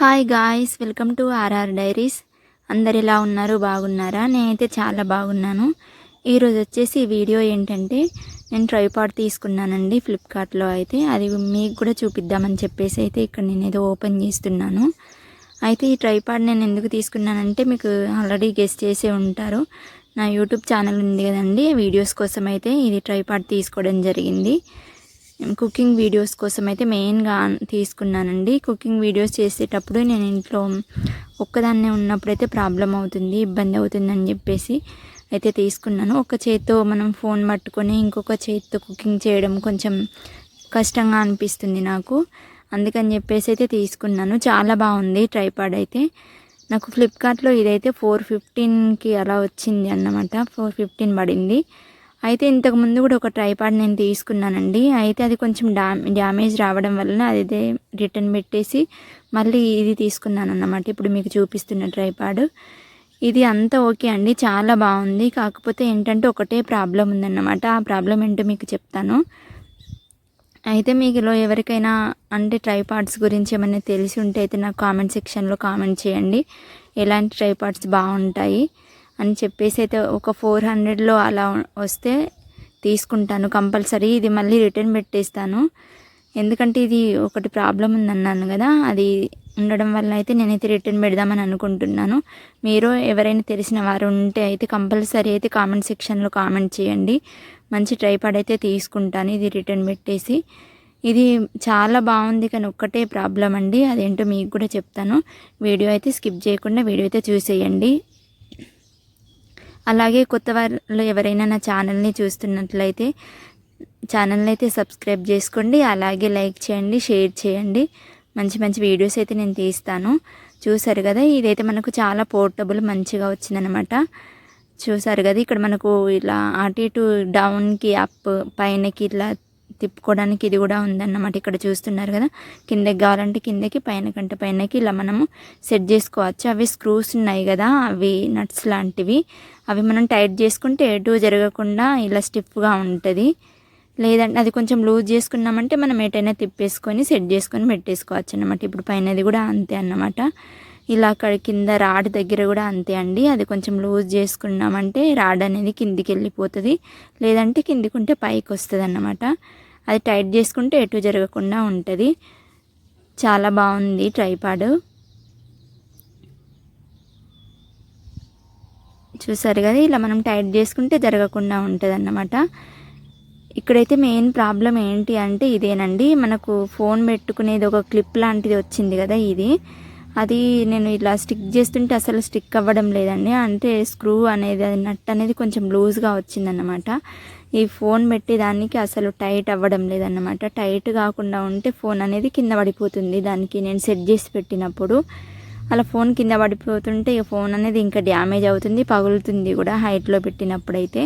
Hi guys welcome to RR diaries అందరు ఎలా ఉన్నారు? బాగున్నారా? నేనైతే చాలా బాగున్నాను. ఈరోజు వచ్చేసి వీడియో ఏంటంటే నేను ట్రైపాడ్ తీసుకున్నానండి ఫ్లిప్కార్ట్లో అయితే. అది మీకు కూడా చూపిద్దామని చెప్పేసి అయితే ఇక్కడ నేను ఏదో ఓపెన్ చేస్తున్నాను. అయితే ఈ ట్రైపాడ్ నేను ఎందుకు తీసుకున్నానంటే మీకు ఆల్రెడీ గెస్ట్ చేసే ఉంటారు. నా యూట్యూబ్ ఛానల్ ఉంది కదండి. వీడియోస్ కోసం అయితే ఇది ట్రైపాడ్ తీసుకోవడం జరిగింది. కుకింగ్ వీడియోస్ కోసం అయితే మెయిన్గా తీసుకున్నానండి. కుకింగ్ వీడియోస్ చేసేటప్పుడు నేను ఇంట్లో ఒక్కదాన్నే ఉన్నప్పుడైతే ప్రాబ్లం అవుతుంది ఇబ్బంది అవుతుందని చెప్పేసి అయితే తీసుకున్నాను. ఒక చేత్తో మనం ఫోన్ పట్టుకొని ఇంకొక చేత్తో కుకింగ్ చేయడం కొంచెం కష్టంగా అనిపిస్తుంది నాకు. అందుకని చెప్పేసి అయితే తీసుకున్నాను. చాలా బాగుంది ట్రైపాడ్ అయితే. నాకు ఫ్లిప్కార్ట్లో ఇదైతే ఫోర్ ఫిఫ్టీన్కి అలా వచ్చింది అన్నమాట. ఫోర్ ఫిఫ్టీన్ పడింది. అయితే ఇంతకు ముందు కూడా ఒక ట్రైపాడ్ నేను తీసుకున్నానండి. అయితే అది కొంచెం డా డ్యామేజ్ రావడం వలన అది రిటర్న్ పెట్టేసి మళ్ళీ ఇది తీసుకున్నాను అన్నమాట ఇప్పుడు మీకు చూపిస్తున్న ట్రైపాడ్ ఇది అంతా ఓకే అండి. చాలా బాగుంది. కాకపోతే ఏంటంటే ఒకటే ప్రాబ్లం ఉందన్నమాట. ఆ ప్రాబ్లం ఏంటో మీకు చెప్తాను. అయితే మీకులో ఎవరికైనా అంటే ట్రైపాడ్స్ గురించి ఏమైనా తెలిసి ఉంటే అయితే నాకు కామెంట్ సెక్షన్లో కామెంట్ చేయండి. ఎలాంటి ట్రైపాడ్స్ బాగుంటాయి? అని చెప్పేసి అయితే ఒక ఫోర్ హండ్రెడ్లో అలా వస్తే తీసుకుంటాను కంపల్సరీ. ఇది మళ్ళీ రిటర్న్ పెట్టేస్తాను. ఎందుకంటే ఇది ఒకటి ప్రాబ్లం ఉందన్నాను కదా అది ఉండడం వల్ల అయితే నేనైతే రిటర్న్ పెడదామని అనుకుంటున్నాను. మీరు ఎవరైనా తెలిసిన వారు ఉంటే అయితే కంపల్సరీ అయితే కామెంట్ సెక్షన్లో కామెంట్ చేయండి. మంచి ట్రైపాడ్ అయితే తీసుకుంటాను ఇది రిటర్న్ పెట్టేసి. ఇది చాలా బాగుంది కానీ ఒక్కటే ప్రాబ్లం అండి అదేంటో మీకు కూడా చెప్తాను. వీడియో అయితే స్కిప్ చేయకుండా వీడియో అయితే చూసేయండి. అలాగే కొత్త వాళ్ళు ఎవరైనా నా ఛానల్ని చూస్తున్నట్లయితే ఛానల్ని అయితే సబ్స్క్రైబ్ చేసుకోండి అలాగే లైక్ చేయండి షేర్ చేయండి. మంచి మంచి వీడియోస్ అయితే నేను తీస్తాను. చూసారు కదా ఇదైతే మనకు చాలా పోర్టబుల్ మంచిగా వచ్చిందనమాట చూసారు కదా ఇక్కడ మనకు ఇలా అటు ఇటు డౌన్కి అప్ పైనకి ఇట్లా తిప్పుకోవడానికి ఇది కూడా ఉందన్నమాట. ఇక్కడ చూస్తున్నారు కదా. కిందకి కావాలంటే కిందకి పైన కంటే పైనకి ఇలా మనము సెట్ చేసుకోవచ్చు. అవి స్క్రూస్ ఉన్నాయి కదా. అవి నట్స్ లాంటివి. అవి మనం టైట్ చేసుకుంటే ఎటు జరగకుండా ఇలా స్టిఫ్గా ఉంటుంది. లేదంటే అది కొంచెం లూజ్ చేసుకున్నామంటే మనం ఎటైనా తిప్పేసుకొని సెట్ చేసుకొని పెట్టేసుకోవచ్చు అనమాట ఇప్పుడు పైనది కూడా అంతే అన్నమాట. ఇలా అక్కడ కింద రాడ్ దగ్గర కూడా అంతే అండి. అది కొంచెం లూజ్ చేసుకున్నామంటే రాడ్ అనేది కిందికి వెళ్ళిపోతుంది. లేదంటే కిందికి ఉంటే పైకి వస్తుంది అన్నమాట అది టైట్ చేసుకుంటే ఎటు జరగకుండా ఉంటుంది. చాలా బాగుంది ట్రైపాడ్. చూసారు కదా ఇలా మనం టైట్ చేసుకుంటే జరగకుండా ఉంటుంది అన్నమాట ఇక్కడైతే మెయిన్ ప్రాబ్లం ఏంటి అంటే ఇదేనండి. మనకు ఫోన్ పెట్టుకునేది ఒక క్లిప్ లాంటిది వచ్చింది కదా ఇది. అది నేను ఇలా స్టిక్ చేస్తుంటే అసలు స్టిక్ అవ్వడం లేదండి. అంటే స్క్రూ అనేది అది నట్ అనేది కొంచెం లూజ్గా వచ్చిందన్నమాట. ఈ ఫోన్ పెట్టేదానికి అసలు టైట్ అవ్వడం లేదన్నమాట. టైట్ కాకుండా ఉంటే ఫోన్ అనేది కింద పడిపోతుంది. దానికి నేను సెట్ చేసి పెట్టినప్పుడు అలా ఫోన్ కింద పడిపోతుంటే ఈ ఫోన్ అనేది ఇంకా డ్యామేజ్ అవుతుంది పగులుతుంది కూడా హైట్లో పెట్టినప్పుడైతే.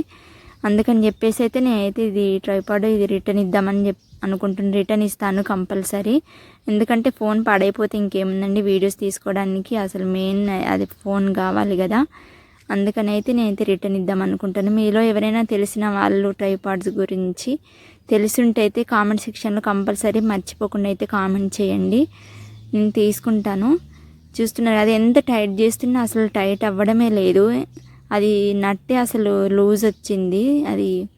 అందుకని చెప్పేసి అయితే నేనైతే ఇది ట్రైపాడ్ ఇది రిటర్న్ ఇద్దామని చెప్ అనుకుంటున్నాను రిటర్న్ ఇస్తాను కంపల్సరీ. ఎందుకంటే ఫోన్ పాడైపోతే ఇంకేముందండి? వీడియోస్ తీసుకోవడానికి అసలు మెయిన్ అది ఫోన్ కావాలి కదా. అందుకని అయితే నేనైతే రిటర్న్ ఇద్దాం అనుకుంటాను. మీలో ఎవరైనా తెలిసిన వాళ్ళు ట్రైపాడ్స్ గురించి తెలిసింటే అయితే కామెంట్ సెక్షన్లో కంపల్సరీ మర్చిపోకుండా అయితే కామెంట్ చేయండి. నేను తీసుకుంటాను. చూస్తున్నారు అది ఎంత టైట్ చేస్తున్నా అసలు టైట్ అవ్వడమే లేదు. అది నట్టే అసలు లూజ్ వచ్చింది. అది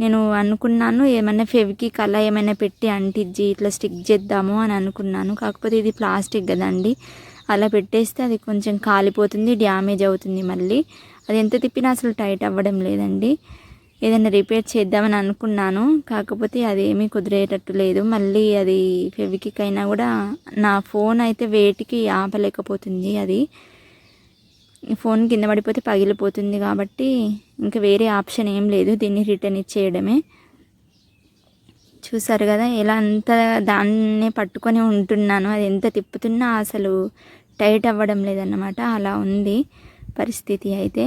నేను అనుకున్నాను ఏమైనా ఫెవికి కళ ఏమైనా పెట్టి అంటించి ఇట్లా స్టిక్ చేద్దాము అని అనుకున్నాను. కాకపోతే ఇది ప్లాస్టిక్ కదండి. అలా పెట్టేస్తే అది కొంచెం కాలిపోతుంది డ్యామేజ్ అవుతుంది మళ్ళీ. అది ఎంత తిప్పినా అసలు టైట్ అవ్వడం లేదండి. ఏదైనా రిపేర్ చేద్దామని అనుకున్నాను. కాకపోతే అది ఏమీ కుదిరేటట్టు లేదు. మళ్ళీ అది ఫెవికిక్ అయినా కూడా నా ఫోన్ అయితే వేటికి ఆపలేకపోతుంది అది. ఫోన్ కింద పడిపోతే పగిలిపోతుంది కాబట్టి ఇంకా వేరే ఆప్షన్ ఏం లేదు. దీన్ని రిటర్న్ ఇచ్చేయడమే. చూసారు కదా ఎలా అంత దాన్నే పట్టుకొని ఉంటున్నాను అది ఎంత తిప్పుతున్నా అసలు టైట్ అవ్వడం లేదన్నమాట. అలా ఉంది పరిస్థితి అయితే.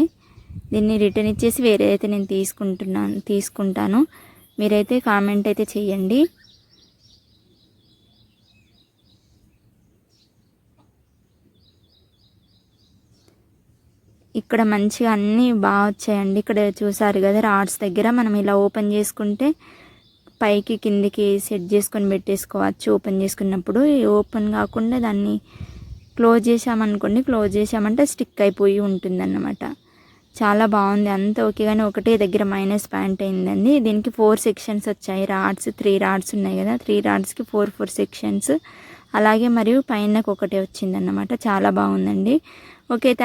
దీన్ని రిటర్న్ ఇచ్చేసి వేరే అయితే నేను తీసుకుంటున్నాను తీసుకుంటాను. మీరైతే కామెంట్ అయితే చేయండి ఇక్కడ మంచిగా అన్నీ బాగా వచ్చాయండి. ఇక్కడ చూసారు కదా రాడ్స్ దగ్గర మనం ఇలా ఓపెన్ చేసుకుంటే పైకి కిందికి సెట్ చేసుకొని పెట్టేసుకోవచ్చు. ఓపెన్ చేసుకున్నప్పుడు ఓపెన్ కాకుండా దాన్ని క్లోజ్ చేసామనుకోండి క్లోజ్ చేసామంటే స్టిక్ అయిపోయి ఉంటుందన్నమాట. చాలా బాగుంది. అంత ఓకే కానీ ఒకటే దగ్గర మైనస్ పాయింట్ అయిందండి. దీనికి ఫోర్ సెక్షన్స్ వచ్చాయి. రాడ్స్ త్రీ రాడ్స్ ఉన్నాయి కదా. త్రీ రాడ్స్కి ఫోర్ ఫోర్ సెక్షన్స్. అలాగే మరియు పైనకు ఒకటే వచ్చిందన్నమాట. చాలా బాగుందండి. ఓకే